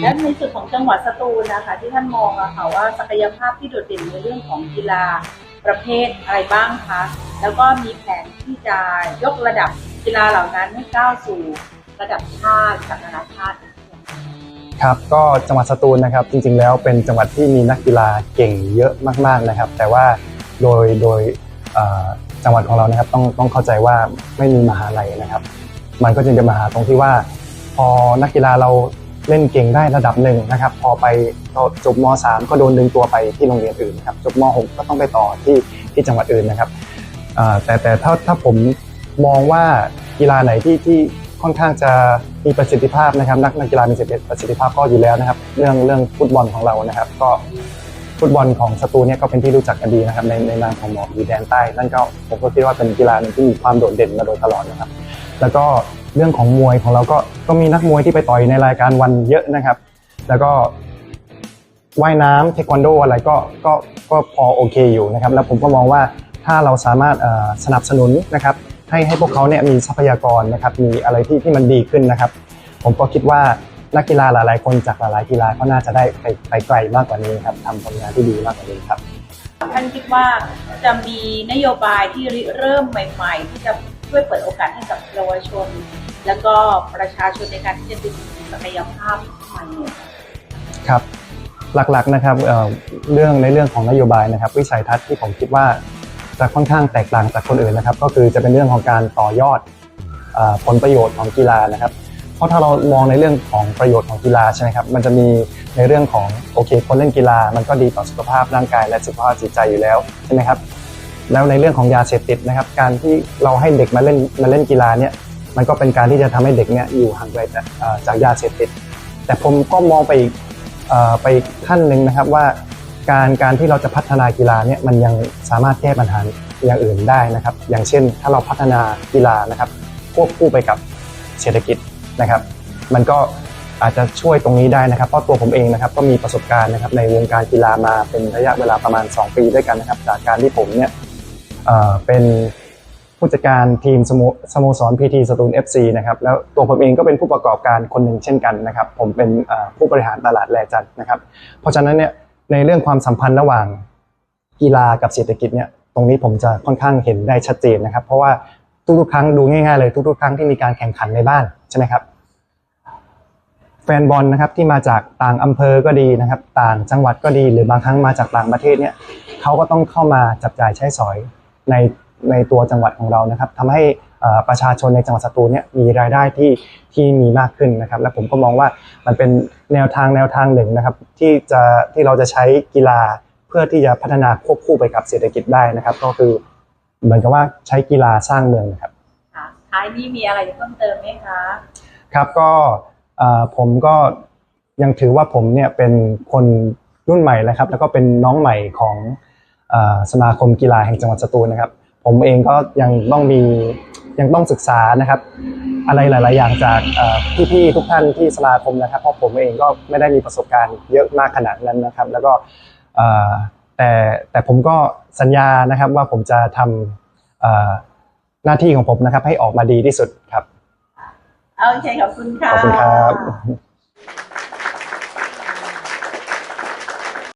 และในส่วนของจังหวัดสตูลนะคะที่ท่านมองอะค่ะว่าศักยภาพที่โดดเด่นในเรื่องของกีฬาประเภทอะไรบ้างคะแล้วก็มีแผนที่จะยกระดับกีฬาเหล่านั้นให้ก้าวสู่ระดับชาติกับนานาชาติครับก็จังหวัดสตูลนะครับจริงๆ แล้วเป็นจังหวัดที่มีนักกีฬาเก่งเยอะมากๆนะครับ แต่ว่าโดยโดยจังหวัดของเรานะครับต้องต้องเข้าใจว่าไม่มีมหาลัยนะครับ มันก็จึงจะมาหาตรงที่ว่า พอนักกีฬาเรา เล่นเก่งได้ระดับหนึ่งนะครับพอไปจบม .3 ก็โดนดึงตัวไปที่โรงเรียนอื่นครับจบม .6 ก็ต้องไปต่อที่ที่จังหวัดอื่นนะครับแต่แต่ถ้าถ้าผมมองว่ากีฬาไหนที่ที่ค่อนข้างจะมีประสิทธิภาพนะครับ นักนักกีฬามีประสิทธิภาพก็อยู่แล้วนะครับ เรื่องเรื่องฟุตบอลของเรานะครับ ก็ฟุตบอลของสตูเนี่ยก็เป็นที่รู้จักกันดีนะครับในในนามของหมออยู่แดนใต้นั่นก็ผมก็คิดว่าเป็นกีฬาหนึ่งที่มีความโดดเด่นมาโดยตลอดนะครับ แล้วก็ เรื่องของมวยของเราก็ก็มีนักมวยที่ไปต่อยในรายการวันเยอะนะครับ แล้วก็ว่ายน้ำเทควันโดอะไรก็ก็ก็พอโอเคอยู่นะครับ แล้วผมก็มองว่าถ้าเราสามารถสนับสนุนนะครับ ให้ให้พวกเขาเนี่ยมีทรัพยากรนะครับ มีอะไรที่ที่มันดีขึ้นนะครับ ผมก็คิดว่านักกีฬาหลาย ๆ คนจากหลายๆกีฬาก็น่าจะได้ไปไปไกลมากกว่านี้ครับทำผลงานที่ดีมากกว่านี้ครับ ท่านคิดว่าจะมีนโยบายที่ริเริ่มใหม่ ๆ ที่จะ ช่วยเปิดโอกาสให้กับเยาวชน แล้วก็ประชาชนในการที่จะดึงศักยภาพใหม่เนี่ยครับหลักๆนะครับเเรื่องในเรื่องของนโยบายนะครับ วิสัยทัศน์ที่ผมคิดว่าจะค่อนข้างแตกต่างจากคนอื่นนะครับ ก็คือจะเป็นเรื่องของการต่อยอดอผลประโยชน์ของกีฬานะครับ เพราะถ้าเรามองในเรื่องของประโยชน์ของกีฬาใช่ไหมครับมันจะมีในเรื่องของโอเคคนเล่นกีฬา มันก็ดีต่อสุขภาพร่างกายและสุขภาพจิตใจอยู่แล้วใช่ไหมครับ แล้วในเรื่องของยาเสพติดนะครับ การที่เราให้เด็กมาเล่นมาเล่นกีฬาเนี่ยมันก็เป็นการที่จะทำให้เด็กเนี่ยอยู่ห่างไกลจากยาเสพติด แต่ผมก็มองไปอีกไปขั้นหนึ่งนะครับว่าการการที่เราจะพัฒนากีฬาเนี่ยมันยังสามารถแก้ปัญหาอย่างอื่นได้นะครับ อย่างเช่น ถ้าเราพัฒนากีฬานะครับควบคู่ไปกับเศรษฐกิจนะครับ มันก็อาจจะช่วยตรงนี้ได้นะครับ เพราะตัวผมเองนะครับก็มีประสบการณ์นะครับในวงการกีฬามาเป็นระยะเวลาประมาณ 2 ปีด้วยกันนะครับ จากการที่ผมเนี่ย เป็นผู้จัดการทีมสโมสโมสรพีทีสตูล FC นะครับแล้วตัวผมเองก็เป็นผู้ประกอบการคนหนึ่งเช่นกันนะครับ ผมเป็นผู้บริหารตลาดแลจันนะครับ เพราะฉะนั้นเนี่ยในเรื่องความสัมพันธ์ระหว่างกีฬากับเศรษฐกิจเนี่ยตรงนี้ผมจะค่อนข้างเห็นได้ชัดเจนนะครับ เพราะว่าทุกๆครั้งดูง่ายๆเลยทุกๆครั้งที่มีการแข่งขันในบ้านใช่ไหมครับแฟนบอลนะครับที่มาจากต่างอำเภอก็ดีนะครับ ต่างจังหวัดก็ดี หรือบางครั้งมาจากต่างประเทศเนี่ยเขาก็ต้องเข้ามาจับจ่ายใช้สอย ในในตัวจังหวัดของเรานะครับทำให้เอ่อประชาชนในจังหวัดสตูลเนี่ยมีรายได้ที่ที่มีมากขึ้นนะครับ และผมก็มองว่ามันเป็นแนวทางแนวทางหนึ่งนะครับ ที่จะที่เราจะใช้กีฬาเพื่อที่จะพัฒนาควบคู่ไปกับเศรษฐกิจได้นะครับ ก็คือเหมือนกับว่าใช้กีฬาสร้างเมืองนะครับค่ะท้ายนี้มีอะไรจะเพิ่มเติมไหมคะครับก็เอ่อผมก็ยังถือว่าผมเนี่ยเป็นคนรุ่นใหม่นะครับ แล้วก็เป็นน้องใหม่ของเอ่อ สมาคมกีฬาแห่งจังหวัดสตูลนะครับ ผมเองก็ยังต้องมียังต้องศึกษานะครับ อะไรหลาย ๆ อย่างจากเอ่อพี่ ๆ ทุกท่านที่สมาคมนะครับ เพราะผมเองก็ไม่ได้มีประสบการณ์เยอะมากขนาดนั้นนะครับ แล้วก็เอ่อแต่แต่ผมก็สัญญานะครับว่าผมจะทำเอ่อหน้าที่ของผมนะครับ ให้ออกมาดีที่สุดครับโอเคขอบคุณค่ะขอบคุณครับ